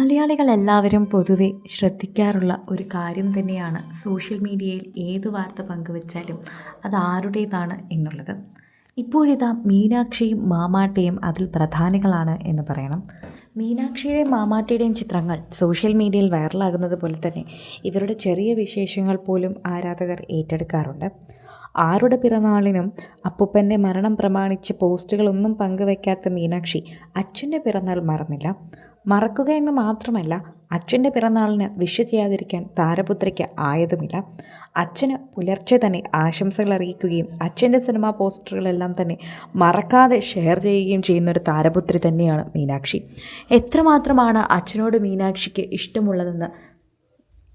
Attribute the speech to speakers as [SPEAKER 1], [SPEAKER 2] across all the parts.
[SPEAKER 1] മലയാളികൾ എല്ലാവരും പൊതുവെ ശ്രദ്ധിക്കാറുള്ള ഒരു കാര്യം തന്നെയാണ് സോഷ്യൽ മീഡിയയിൽ ഏത് വാർത്ത പങ്കുവച്ചാലും അത് ആരുടേതാണ് എന്നുള്ളത്. ഇപ്പോഴിതാ മീനാക്ഷിയും മാമാട്ടയും അതിൽ പ്രധാനികളാണ് എന്ന് പറയണം. മീനാക്ഷിയുടെയും മാമാട്ടിയുടെയും ചിത്രങ്ങൾ സോഷ്യൽ മീഡിയയിൽ വൈറലാകുന്നത് പോലെ തന്നെ ഇവരുടെ ചെറിയ വിശേഷങ്ങൾ പോലും ആരാധകർ ഏറ്റെടുക്കാറുണ്ട്. ആരുടെ പിറന്നാളിനും അപ്പൂപ്പന്റെ മരണം പ്രമാണിച്ച് പോസ്റ്റുകളൊന്നും പങ്കുവയ്ക്കാത്ത മീനാക്ഷി അച്ഛന്റെ പിറന്നാൾ മറന്നില്ല. മറക്കുക എന്ന് മാത്രമല്ല അച്ഛന്റെ പിറന്നാളിന് വിഷ് ചെയ്യാതിരിക്കാൻ താരപുത്രയ്ക്ക് ആയതുമില്ല. അച്ഛന് പുലർച്ചെ തന്നെ ആശംസകൾ അറിയിക്കുകയും അച്ഛന്റെ സിനിമാ പോസ്റ്ററുകളെല്ലാം തന്നെ മറക്കാതെ ഷെയർ ചെയ്യുകയും ചെയ്യുന്ന ഒരു താരപുത്രി തന്നെയാണ് മീനാക്ഷി. എത്രമാത്രമാണ് അച്ഛനോട് മീനാക്ഷിക്ക് ഇഷ്ടമുള്ളതെന്ന്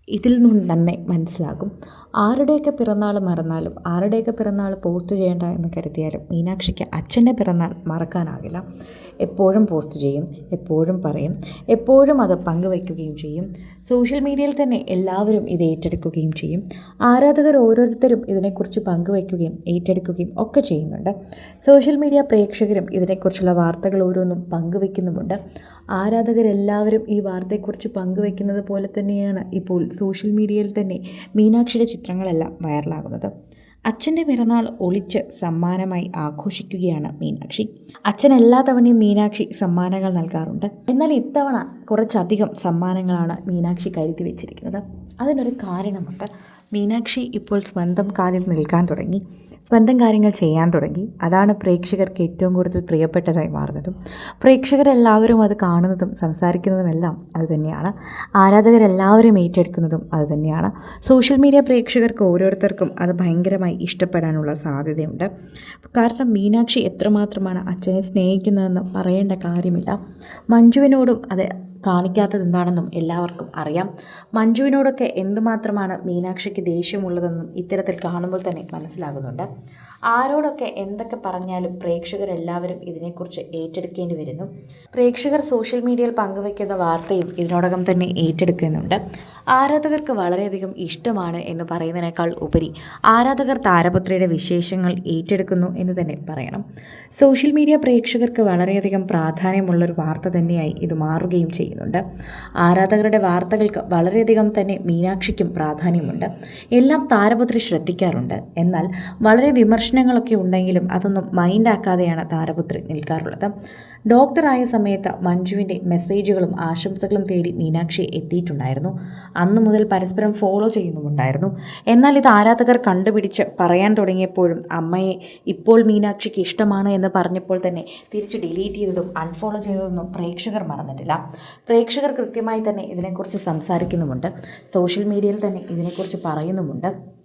[SPEAKER 1] ഇതിൽ നിന്നും തന്നെ മനസ്സിലാകും. ആരുടെയൊക്കെ പിറന്നാൾ മറന്നാലും ആരുടെയൊക്കെ പിറന്നാൾ പോസ്റ്റ് ചെയ്യേണ്ട എന്ന് കരുതിയാലും മീനാക്ഷിക്ക് അച്ഛന്റെ പിറന്നാൾ മറക്കാനാകില്ല. എപ്പോഴും പോസ്റ്റ് ചെയ്യും എപ്പോഴും പറയും എപ്പോഴും അത് പങ്കുവയ്ക്കുകയും ചെയ്യും. സോഷ്യൽ മീഡിയയിൽ തന്നെ എല്ലാവരും ഇത് ഏറ്റെടുക്കുകയും ചെയ്യും. ആരാധകർ ഓരോരുത്തരും ഇതിനെക്കുറിച്ച് പങ്കുവയ്ക്കുകയും ഏറ്റെടുക്കുകയും ഒക്കെ ചെയ്യുന്നുണ്ട്. സോഷ്യൽ മീഡിയ പ്രേക്ഷകരും ഇതിനെക്കുറിച്ചുള്ള വാർത്തകൾ ഓരോന്നും പങ്കുവയ്ക്കുന്നുമുണ്ട്. ആരാധകരെല്ലാവരും ഈ വാർത്തയെക്കുറിച്ച് പങ്കുവയ്ക്കുന്നത് പോലെ തന്നെയാണ് ഇപ്പോൾ സോഷ്യൽ മീഡിയയിൽ തന്നെ മീനാക്ഷിയുടെ ചിത്രങ്ങളെല്ലാം വൈറലാകുന്നത്. അച്ഛന്റെ പിറന്നാൾ ഒളിച്ച് സമ്മാനമായി ആഘോഷിക്കുകയാണ് മീനാക്ഷി. അച്ഛൻ എല്ലാ തവണയും മീനാക്ഷി സമ്മാനങ്ങൾ നൽകാറുണ്ട്. എന്നാൽ ഇത്തവണ കുറച്ചധികം സമ്മാനങ്ങളാണ് മീനാക്ഷി കരുതി വെച്ചിരിക്കുന്നത്. അതിനൊരു കാരണമുണ്ട്. മീനാക്ഷി ഇപ്പോൾ സ്വന്തം കാലിൽ നിൽക്കാൻ തുടങ്ങി. സ്വന്തം കാര്യങ്ങൾ ചെയ്യാൻ തുടങ്ങി. അതാണ് പ്രേക്ഷകർക്ക് ഏറ്റവും കൂടുതൽ പ്രിയപ്പെട്ടതായി മാറുന്നതും. പ്രേക്ഷകരെല്ലാവരും അത് കാണുന്നതും സംസാരിക്കുന്നതുമെല്ലാം അത് തന്നെയാണ്. ആരാധകരെല്ലാവരും ഏറ്റെടുക്കുന്നതും അത് തന്നെയാണ്. സോഷ്യൽ മീഡിയ പ്രേക്ഷകർക്ക് ഓരോരുത്തർക്കും അത് ഭയങ്കരമായി ഇഷ്ടപ്പെടാനുള്ള സാധ്യതയുണ്ട്. കാരണം മീനാക്ഷി എത്രമാത്രമാണ് അച്ഛനെ സ്നേഹിക്കുന്നതെന്ന് പറയേണ്ട കാര്യമില്ല. മഞ്ജുവിനോടും അത് കാണിക്കാത്തത് എന്താണെന്നും എല്ലാവർക്കും അറിയാം. മഞ്ജുവിനോടൊക്കെ എന്തുമാത്രമാണ് മീനാക്ഷിക്ക് ദേഷ്യമുള്ളതെന്നും ഇത്തരത്തിൽ കാണുമ്പോൾ തന്നെ മനസ്സിലാകുന്നുണ്ട്. ആരോടൊക്കെ എന്തൊക്കെ പറഞ്ഞാലും പ്രേക്ഷകരെല്ലാവരും ഇതിനെക്കുറിച്ച് ഏറ്റെടുക്കേണ്ടി വരുന്നു. പ്രേക്ഷകർ സോഷ്യൽ മീഡിയയിൽ പങ്കുവയ്ക്കുന്ന വാർത്തയും ഇതിനോടകം തന്നെ ഏറ്റെടുക്കുന്നുണ്ട്. ആരാധകർക്ക് വളരെയധികം ഇഷ്ടമാണ് എന്ന് പറയുന്നതിനേക്കാൾ ഉപരി ആരാധകർ താരപുത്രിയുടെ വിശേഷങ്ങൾ ഏറ്റെടുക്കുന്നു എന്ന് തന്നെ പറയണം. സോഷ്യൽ മീഡിയ പ്രേക്ഷകർക്ക് വളരെയധികം പ്രാധാന്യമുള്ളൊരു വാർത്ത തന്നെയായി ഇത് മാറുകയും ചെയ്യുന്നുണ്ട്. ആരാധകരുടെ വാർത്തകൾക്ക് വളരെയധികം തന്നെ മീനാക്ഷിക്കും പ്രാധാന്യമുണ്ട്. എല്ലാം താരപുത്രി ശ്രദ്ധിക്കാറുണ്ട്. എന്നാൽ വളരെ വിമർശനങ്ങളൊക്കെ ഉണ്ടെങ്കിലും അതൊന്നും മൈൻഡാക്കാതെയാണ് താരപുത്രി നിൽക്കാറുള്ളത്. ഡോക്ടറായ സമയത്ത് മഞ്ജുവിന്റെ മെസ്സേജുകളും ആശംസകളും തേടി മീനാക്ഷി എത്തിയിട്ടുണ്ടായിരുന്നു. അന്നു മുതൽ പരസ്പരം ഫോളോ ചെയ്യുന്നുമുണ്ടായിരുന്നു. എന്നാൽ ഇത് ആരാധകർ കണ്ടുപിടിച്ച് പറയാൻ തുടങ്ങിയപ്പോഴും അമ്മയെ ഇപ്പോൾ മീനാക്ഷിക്ക് ഇഷ്ടമാണ് എന്ന് പറഞ്ഞപ്പോൾ തന്നെ തിരിച്ച് ഡിലീറ്റ് ചെയ്തതും അൺഫോളോ ചെയ്തതൊന്നും പ്രേക്ഷകർ മറന്നിട്ടില്ല. പ്രേക്ഷകർ കൃത്യമായി തന്നെ ഇതിനെക്കുറിച്ച് സംസാരിക്കുന്നുമുണ്ട്. സോഷ്യൽ മീഡിയയിൽ തന്നെ ഇതിനെക്കുറിച്ച് പറയുന്നുമുണ്ട്.